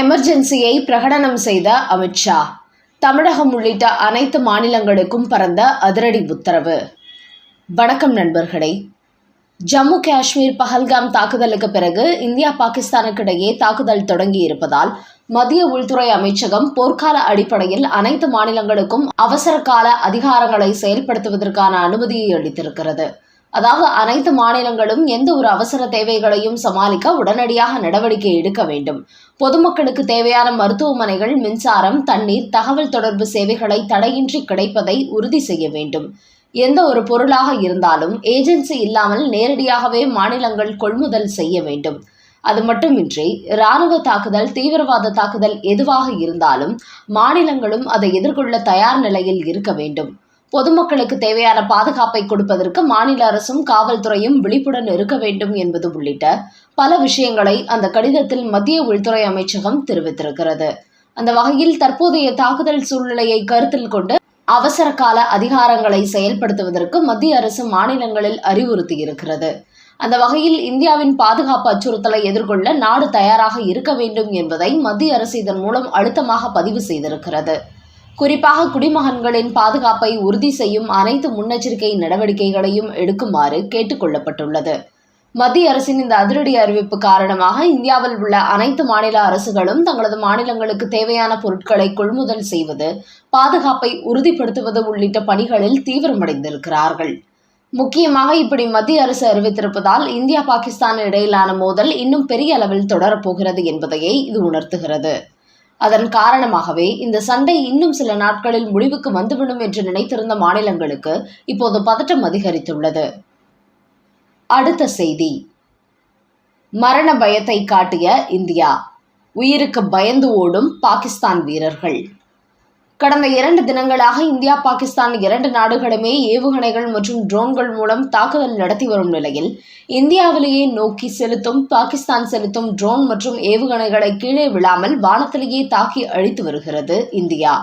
எமர்ஜென்சியை பிரகடனம் செய்த அமித்ஷா தமிழகம் உள்ளிட்ட அனைத்து மாநிலங்களுக்கும் பறந்த அதிரடி உத்தரவு. வணக்கம் நண்பர்களே. ஜம்மு காஷ்மீர் பஹல்காம் தாக்குதலுக்கு பிறகு இந்தியா பாகிஸ்தானுக்கு இடையே தாக்குதல் தொடங்கி இருப்பதால் மத்திய உள்துறை அமைச்சகம் போர்க்கால அடிப்படையில் அனைத்து மாநிலங்களுக்கும் அவசர கால அதிகாரங்களை செயல்படுத்துவதற்கான அனுமதியை அளித்திருக்கிறது. அதாவது அனைத்து மாநிலங்களும் எந்த ஒரு அவசர தேவைகளையும் சமாளிக்க உடனடியாக நடவடிக்கை எடுக்க வேண்டும். பொதுமக்களுக்கு தேவையான மருத்துவமனைகள் மின்சாரம் தண்ணீர் தகவல் தொடர்பு சேவைகளை தடையின்றி கிடைப்பதை உறுதி செய்ய வேண்டும். எந்த ஒரு பொருளாக இருந்தாலும் ஏஜென்சி இல்லாமல் நேரடியாகவே மாநிலங்கள் கொள்முதல் செய்ய வேண்டும். அது மட்டுமின்றி இராணுவ தாக்குதல் தீவிரவாத தாக்குதல் எதுவாக இருந்தாலும் மாநிலங்களும் அதை எதிர்கொள்ள தயார் நிலையில் இருக்க வேண்டும். பொதுமக்களுக்கு தேவையான பாதுகாப்பை கொடுப்பதற்கு மாநில அரசும் காவல்துறையும் விழிப்புடன் இருக்க வேண்டும் என்பது உள்ளிட்ட பல விஷயங்களை அந்த கடிதத்தில் மத்திய உள்துறை அமைச்சகம் தெரிவித்திருக்கிறது. அந்த வகையில் தற்போதைய தாக்குதல் சூழ்நிலையை கருத்தில் கொண்டு அவசர கால அதிகாரங்களை செயல்படுத்துவதற்கு மத்திய அரசு மாநிலங்களில் அறிவுறுத்தியிருக்கிறது அந்த வகையில் இந்தியாவின் பாதுகாப்பு அச்சுறுத்தலை எதிர்கொள்ள நாடு தயாராக இருக்க வேண்டும் என்பதை மத்திய அரசு இதன் மூலம் அழுத்தமாக பதிவு செய்திருக்கிறது. குறிப்பாக குடிமகன்களின் பாதுகாப்பை உறுதி செய்யும் அனைத்து முன்னெச்சரிக்கை நடவடிக்கைகளையும் எடுக்குமாறு கேட்டுக்கொள்ளப்பட்டுள்ளது. மத்திய அரசின் இந்த அதிரடி அறிவிப்பு காரணமாக இந்தியாவில் உள்ள அனைத்து மாநில அரசுகளும் தங்களது மாநிலங்களுக்கு தேவையான பொருட்களை கொள்முதல் செய்வது பாதுகாப்பை உறுதிப்படுத்துவது உள்ளிட்ட பணிகளில் தீவிரமடைந்திருக்கிறார்கள். முக்கியமாக இப்படி மத்திய அரசு அறிவித்திருப்பதால் இந்தியா பாகிஸ்தான் இடையிலான மோதல் இன்னும் பெரிய அளவில் தொடரப்போகிறது என்பதையே இது உணர்த்துகிறது. அதன் காரணமாகவே இந்த சண்டை இன்னும் சில நாட்களில் முடிவுக்கு வந்துவிடும் என்று நினைத்திருந்த மாநிலங்களுக்கு இப்போது பதட்டம் அதிகரித்துள்ளது. அடுத்த செய்தி. மரண பயத்தை காட்டிய இந்தியா. உயிருக்கு பயந்து ஓடும் பாகிஸ்தான் வீரர்கள். கடந்த இரண்டு தினங்களாக இந்தியா பாகிஸ்தான் இரண்டு நாடுகளுமே ஏவுகணைகள் மற்றும் ட்ரோன்கள் மூலம் தாக்குதல் நடத்தி வரும் நிலையில் இந்தியாவிலேயே நோக்கி செலுத்தும் பாகிஸ்தான் செலுத்தும் ட்ரோன் மற்றும் ஏவுகணைகளை கீழே விழாமல் வானத்திலேயே தாக்கி அழித்து வருகிறது இந்தியா.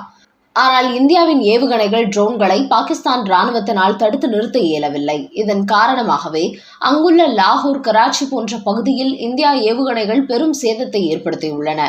ஆனால் இந்தியாவின் ஏவுகணைகள் ட்ரோன்களை பாகிஸ்தான் ராணுவத்தினால் தடுத்து நிறுத்த இயலவில்லை. இதன் காரணமாகவே அங்குள்ள லாகூர் கராச்சி போன்ற பகுதியில் இந்தியா ஏவுகணைகள் பெரும் சேதத்தை ஏற்படுத்தியுள்ளன.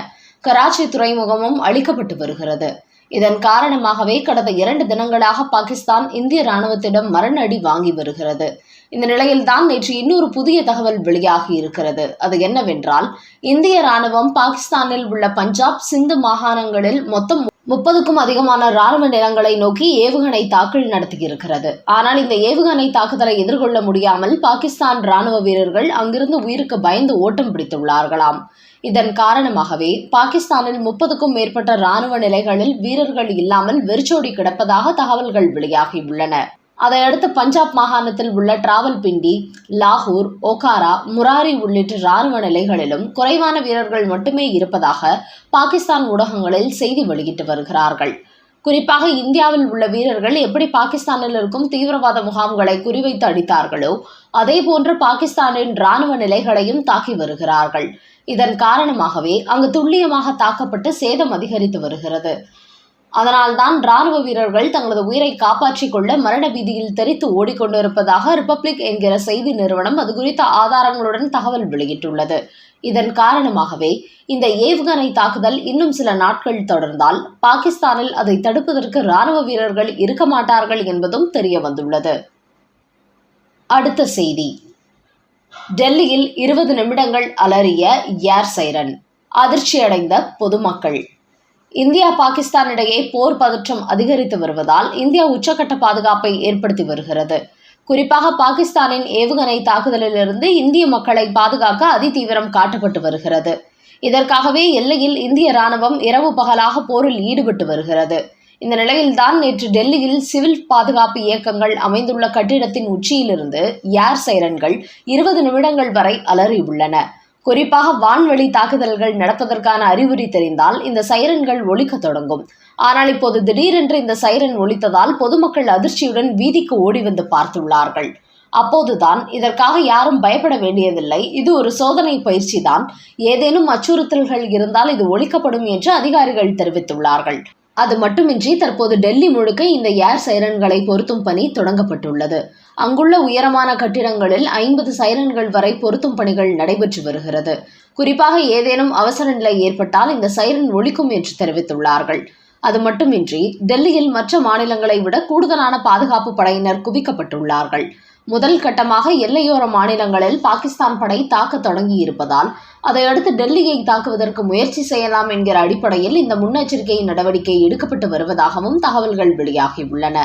கராச்சி துறைமுகமும் அளிக்கப்பட்டு வருகிறது. இதன் காரணமாகவே கடந்த இரண்டு தினங்களாக பாகிஸ்தான் இந்திய ராணுவத்திடம் மரணடி வாங்கி வருகிறது. இந்த நிலையில்தான் நேற்று இன்னொரு புதிய தகவல் வெளியாகி இருக்கிறது. அது என்னவென்றால் இந்திய ராணுவம் பாகிஸ்தானில் உள்ள பஞ்சாப் சிந்து மாகாணங்களில் மொத்தம் முப்பதுக்கும் அதிகமான ராணுவ நிலங்களை நோக்கி ஏவுகணை தாக்கல் நடத்தியிருக்கிறது. ஆனால் இந்த ஏவுகணை தாக்குதலை எதிர்கொள்ள முடியாமல் பாகிஸ்தான் ராணுவ வீரர்கள் அங்கிருந்து உயிருக்கு பயந்து ஓட்டம் பிடித்துள்ளார்களாம். இதன் காரணமாகவே பாகிஸ்தானில் முப்பதுக்கும் மேற்பட்ட ராணுவ நிலைகளில் வீரர்கள் இல்லாமல் வெறிச்சோடி கிடப்பதாக தகவல்கள் வெளியாகியுள்ளன. அதையடுத்து பஞ்சாப் மாகாணத்தில் உள்ள டிராவல்பிண்டி லாகூர் ஒகாரா முராரி உள்ளிட்ட ராணுவ நிலைகளிலும் குறைவான வீரர்கள் மட்டுமே இருப்பதாக பாகிஸ்தான் ஊடகங்களில் செய்தி வெளியிட்டு வருகிறார்கள். குறிப்பாக இந்தியாவில் உள்ள வீரர்கள் எப்படி பாகிஸ்தானில் இருக்கும் தீவிரவாத முகாம்களை குறிவைத்து அடித்தார்களோ அதே போன்று பாகிஸ்தானின் ராணுவ நிலைகளையும் தாக்கி வருகிறார்கள். இதன் காரணமாகவே அங்கு துல்லியமாக தாக்கப்பட்டு சேதம் அதிகரித்து வருகிறது. அதனால்தான் ராணுவ வீரர்கள் தங்களது உயிரை காப்பாற்றிக் கொள்ள மரண பீதியில் தெரித்து ஓடிக்கொண்டிருப்பதாக ரிப்பப்ளிக் என்கிற செய்தி நிறுவனம் அது குறித்த ஆதாரங்களுடன் தகவல் வெளியிட்டுள்ளது. இதன் காரணமாகவே இந்த ஏவுகணை தாக்குதல் இன்னும் சில நாட்கள் தொடர்ந்தால் பாகிஸ்தானில் அதை தடுப்பதற்கு ராணுவ வீரர்கள் இருக்க மாட்டார்கள் என்பதும் தெரிய வந்துள்ளது. அடுத்த செய்தி. டெல்லியில் இருபது நிமிடங்கள் அலறிய ஏர் சைரன். அதிர்ச்சியடைந்த பொதுமக்கள். இந்தியா பாகிஸ்தான் இடையே போர் பதற்றம் அதிகரித்து வருவதால் இந்தியா உச்சக்கட்ட பாதுகாப்பை ஏற்படுத்தி வருகிறது. குறிப்பாக பாகிஸ்தானின் ஏவுகணை தாக்குதலிலிருந்து இந்திய மக்களை பாதுகாக்க அதிதீவிரம் காட்டப்பட்டு வருகிறது. இதற்காகவே எல்லையில் இந்திய ராணுவம் இரவு பகலாக போரில் ஈடுபட்டு வருகிறது. இந்த நிலையில்தான் நேற்று டெல்லியில் சிவில் பாதுகாப்பு இயக்கங்கள் அமைந்துள்ள கட்டிடத்தின் உச்சியிலிருந்து ஏர் சைரன்கள் இருபது நிமிடங்கள் வரை அலறியுள்ளன. குறிப்பாக வான்வெளி தாக்குதல்கள் நடப்பதற்கான அறிகுறி தெரிந்தால் இந்த சைரன்கள் ஒழிக்க தொடங்கும். ஆனால் இப்போது திடீரென்று இந்த சைரன் ஒழித்ததால் பொதுமக்கள் அதிர்ச்சியுடன் வீதிக்கு ஓடி வந்து பார்த்துள்ளார்கள். அப்போதுதான் இதற்காக யாரும் பயப்பட வேண்டியதில்லை. இது ஒரு சோதனை பயிற்சி தான் ஏதேனும் அச்சுறுத்தல்கள் இருந்தால் இது ஒழிக்கப்படும் என்று அதிகாரிகள் தெரிவித்துள்ளார்கள். அது மட்டுமின்றி தற்போது டெல்லி முழுக்க இந்த ஏர் சைரன்களை பொருத்தும் பணி தொடங்கப்பட்டுள்ளது. அங்குள்ள உயரமான கட்டிடங்களில் ஐம்பது சைரன்கள் வரை பொருத்தும் பணிகள் நடைபெற்று வருகிறது. குறிப்பாக ஏதேனும் அவசர நிலை ஏற்பட்டால் இந்த சைரன் ஒழிக்கும் என்று தெரிவித்துள்ளார்கள். அது மட்டுமின்றி டெல்லியில் மற்ற மாநிலங்களை விட கூடுதலான பாதுகாப்பு படையினர் குவிக்கப்பட்டுள்ளார்கள். முதல் கட்டமாக எல்லையோர மாநிலங்களில் பாகிஸ்தான் படை தாக்க தொடங்கி இருப்பதால் அதையடுத்து டெல்லியை தாக்குவதற்கு முயற்சி செய்யலாம் என்கிற அடிப்படையில் இந்த முன்னெச்சரிக்கை நடவடிக்கை எடுக்கப்பட்டு வருவதாகவும் தகவல்கள் வெளியாகியுள்ளன.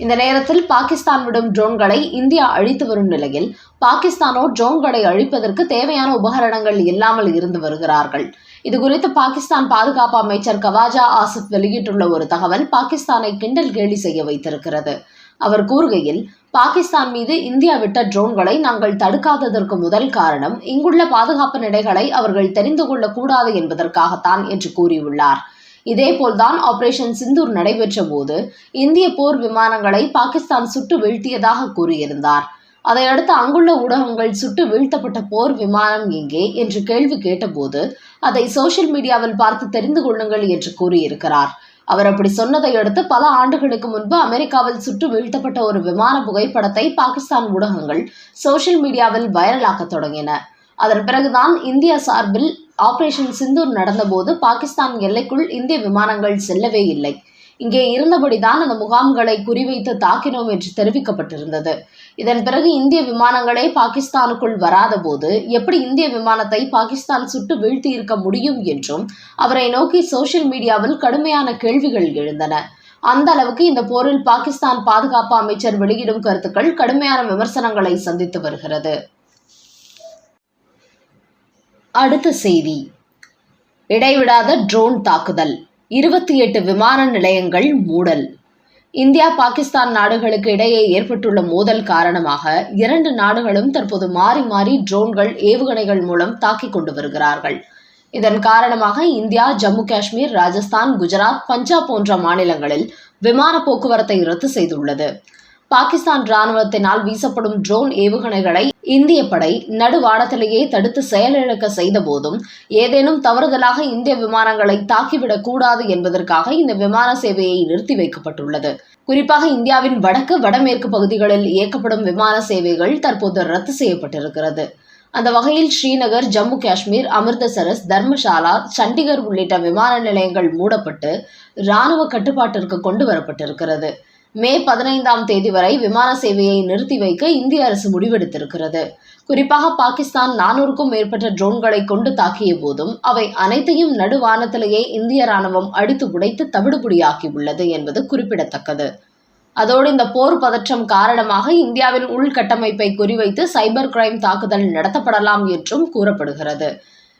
இந்த நேரத்தில் பாகிஸ்தான் விடும் ட்ரோன்களை இந்தியா அழித்து வரும் நிலையில் பாகிஸ்தானோ ட்ரோன்களை அழிப்பதற்கு தேவையான உபகரணங்கள் இல்லாமல் இருந்து வருகிறார்கள். இதுகுறித்து பாகிஸ்தான் பாதுகாப்பு அமைச்சர் கவாஜா ஆசிப் வெளியிட்டுள்ள ஒரு தகவல் பாகிஸ்தானை கிண்டல் கேலி செய்ய வைத்திருக்கிறது. அவர் கூறுகையில் பாகிஸ்தான் மீது இந்தியா விட்ட ட்ரோன்களை நாங்கள் தடுக்காததற்கு முதல் காரணம் இங்குள்ள பாதுகாப்பு நிலைகளை அவர்கள் தெரிந்து கொள்ளக்கூடாது என்பதற்காகத்தான் என்று கூறியுள்ளார். இதேபோல்தான் ஆபரேஷன் சிந்தூர் நடைபெற்ற போது இந்திய போர் விமானங்களை பாகிஸ்தான் சுட்டு வீழ்த்தியதாக கூறியிருந்தார். அதையடுத்து அங்குள்ள ஊடகங்கள் சுட்டு வீழ்த்தப்பட்ட போர் விமானம் எங்கே என்று கேள்வி கேட்டபோது அதை சோஷியல் மீடியாவில் பார்த்து தெரிந்து கொள்ளுங்கள் என்று கூறியிருக்கிறார். அவர் அப்படி சொன்னதை அடுத்து பல ஆண்டுகளுக்கு முன்பு அமெரிக்காவில் சுட்டு வீழ்த்தப்பட்ட ஒரு விமான புகைப்படத்தை பாகிஸ்தான் ஊடகங்கள் சோஷியல் மீடியாவில் வைரலாக்க தொடங்கின. அதன் பிறகுதான் இந்தியா சார்பில் ஆபரேஷன் சிந்தூர் நடந்தபோது பாகிஸ்தான் எல்லைக்குள் இந்திய விமானங்கள் செல்லவே இல்லை. இங்கே இருந்தபடிதான் அந்த முகாம்களை குறிவைத்து தாக்கினோம் என்று தெரிவிக்கப்பட்டிருந்தது. இதன் பிறகு இந்திய விமானங்களே பாகிஸ்தானுக்குள் வராத போது எப்படி இந்திய விமானத்தை பாகிஸ்தான் சுட்டு வீழ்த்தி இருக்க முடியும் என்றும் அவரை நோக்கி சோஷியல் மீடியாவில் கடுமையான கேள்விகள் எழுந்தன. அந்த அளவுக்கு இந்த போரில் பாகிஸ்தான் பாதுகாப்பு அமைச்சர் வெளியிடும் கருத்துக்கள் கடுமையான விமர்சனங்களை சந்தித்து வருகிறது. அடுத்த செய்தி. இடைவிடாத ட்ரோன் தாக்குதல். இருபத்தி எட்டு விமான நிலையங்கள் மூடல். இந்தியா பாகிஸ்தான் நாடுகளுக்கு இடையே ஏற்பட்டுள்ள மோதல் காரணமாக இரண்டு நாடுகளும் தற்போது மாறி மாறி ட்ரோன்கள் ஏவுகணைகள் மூலம் தாக்கிக் கொண்டு வருகிறார்கள். இதன் காரணமாக இந்தியா ஜம்மு காஷ்மீர் ராஜஸ்தான் குஜராத் பஞ்சாப் போன்ற மாநிலங்களில் விமான போக்குவரத்தை ரத்து செய்துள்ளது. பாகிஸ்தான் ராணுவத்தினால் வீசப்படும் ட்ரோன் ஏவுகணைகளை இந்திய படை நடுவானத்திலேயே தடுத்து செயலிழக்க செய்த போதும் ஏதேனும் தவறுதலாக இந்திய விமானங்களை தாக்கிவிடக் கூடாது என்பதற்காக இந்த விமான சேவையை நிறுத்தி வைக்கப்பட்டுள்ளது. குறிப்பாக இந்தியாவின் வடக்கு வடமேற்கு பகுதிகளில் இயக்கப்படும் விமான சேவைகள் தற்போது ரத்து செய்யப்பட்டிருக்கிறது. அந்த வகையில் ஸ்ரீநகர் ஜம்மு காஷ்மீர் அமிர்தசரஸ் தர்மசாலா சண்டிகர் உள்ளிட்ட விமான நிலையங்கள் மூடப்பட்டு இராணுவ கட்டுப்பாட்டிற்கு கொண்டு வரப்பட்டிருக்கிறது. மே பதினைந்தாம் தேதி வரை விமான சேவையை நிறுத்தி வைக்க இந்திய அரசு முடிவெடுத்திருக்கிறது. குறிப்பாக பாகிஸ்தான் நானூறுக்கும் மேற்பட்ட ட்ரோன்களை கொண்டு தாக்கிய போதும் அவை அனைத்தையும் நடுவானத்திலேயே இந்திய ராணுவம் அடித்து உடைத்து தவிடுபுடியாக்கியுள்ளது என்பது குறிப்பிடத்தக்கது. அதோடு இந்த போர் பதற்றம் காரணமாக இந்தியாவின் உள்கட்டமைப்பை குறிவைத்து சைபர் கிரைம் தாக்குதல் நடத்தப்படலாம் என்றும் கூறப்படுகிறது.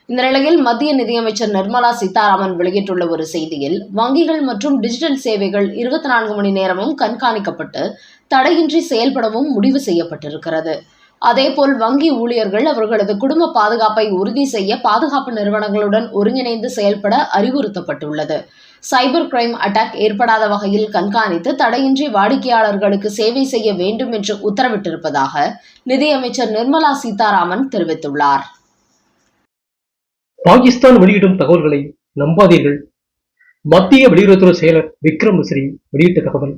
இந்த நிலையில் மத்திய நிதியமைச்சர் நிர்மலா சீதாராமன் வெளியிட்டுள்ள ஒரு செய்தியில் வங்கிகள் மற்றும் டிஜிட்டல் சேவைகள் இருபத்தி நான்கு மணி நேரமும் கண்காணிக்கப்பட்டு தடையின்றி செயல்படவும் முடிவு செய்யப்பட்டிருக்கிறது. அதேபோல் வங்கி ஊழியர்கள் அவர்களது குடும்ப பாதுகாப்பை உறுதி செய்ய பாதுகாப்பு நிறுவனங்களுடன் ஒருங்கிணைந்து செயல்பட அறிவுறுத்தப்பட்டுள்ளது. சைபர் கிரைம் அட்டாக் ஏற்படாத வகையில் கண்காணித்து தடையின்றி வாடிக்கையாளர்களுக்கு சேவை செய்ய வேண்டும் என்று உத்தரவிட்டிருப்பதாக நிதியமைச்சர் நிர்மலா சீதாராமன் தெரிவித்துள்ளார். பாகிஸ்தான் வெளியிடும் தகவல்களை நம்பாதீர்கள். மத்திய வெளியுறவுத்துறை செயலர் விக்ரம் மிஸ்ரி வெளியிட்ட தகவல்.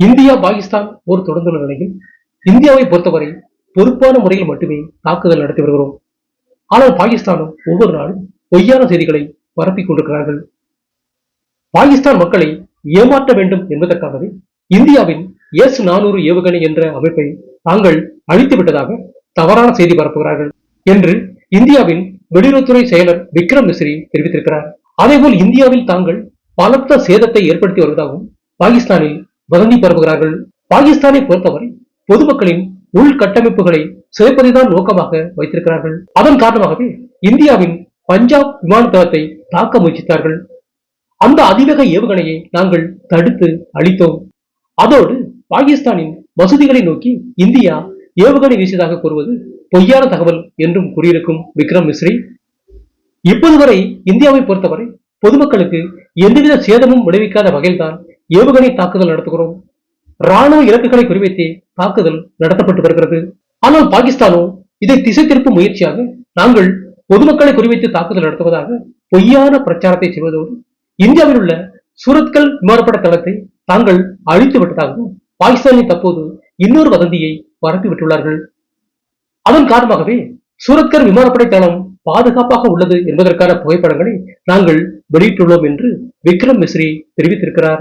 இந்தியா பாகிஸ்தான் போர் தொடர்ந்துள்ள நிலையில் இந்தியாவை பொறுத்தவரை பொறுப்பான முறையில் மட்டுமே தாக்குதல் நடத்தி வருகிறோம். ஆனால் பாகிஸ்தானும் ஒவ்வொரு நாளும் பொய்யான செய்திகளை பரப்பிக் கொண்டிருக்கிறார்கள். பாகிஸ்தான் மக்களை ஏமாற்ற வேண்டும் என்பதற்காகவே இந்தியாவின் எஸ் நானூறு ஏவுகணை என்ற அமைப்பை தாங்கள் அழித்து விட்டதாக தவறான செய்தி பரப்புகிறார்கள் என்று இந்தியாவின் வெளியுறவுத்துறை செயலர் விக்ரம் மிஸ்ரி தெரிவித்திருக்கிறார். அதேபோல் இந்தியாவில் தாங்கள் பலத்த சேதத்தை ஏற்படுத்தி வருவதாகவும் பாகிஸ்தானில் வதந்தி பரப்புகிறார்கள். பாகிஸ்தானை பொறுத்தவரை பொதுமக்களின் உள்கட்டமைப்புகளை சிதைப்பதைதான் நோக்கமாக வைத்திருக்கிறார்கள். அதன் காரணமாகவே இந்தியாவின் பஞ்சாப் விமான தளத்தை தாக்க முயற்சித்தார்கள். அந்த அதிவேக ஏவுகணையை நாங்கள் தடுத்து அழித்தோம். அதோடு பாகிஸ்தானின் மசூதிகளை நோக்கி இந்தியா ஏவுகணை வீசியதாக கூறுவது பொய்யான தகவல் என்றும் கூறியிருக்கும் விக்ரம் மிஸ்ரி. இப்போது வரை இந்தியாவை பொறுத்தவரை பொதுமக்களுக்கு எந்தவித சேதமும் விளைவிக்காத வகையில்தான் ஏவுகணை தாக்குதல் நடத்துகிறோம். ராணுவ இலக்குகளை குறிவைத்து தாக்குதல் நடத்தப்பட்டு வருகிறது. ஆனால் பாகிஸ்தானோ இதை திசை திருப்பும் முயற்சியாக நாங்கள் பொதுமக்களை குறிவைத்து தாக்குதல் நடத்துவதாக பொய்யான பிரச்சாரத்தை செய்வதோடு இந்தியாவில் உள்ள சூரத்கல் விமானப்பட தளத்தை தாங்கள் அழித்து விட்டதாகவும் பாகிஸ்தானில் தற்போது இன்னொரு வதந்தியை பரப்பிவிட்டுள்ளார்கள். அதன் காரணமாகவே சூரத்கர் விமானப்படை தளம் பாதுகாப்பாக உள்ளது என்பதற்கான புகைப்படங்களை நாங்கள் வெளியிட்டுள்ளோம் என்று விக்ரம் மிஸ்ரி தெரிவித்திருக்கிறார்.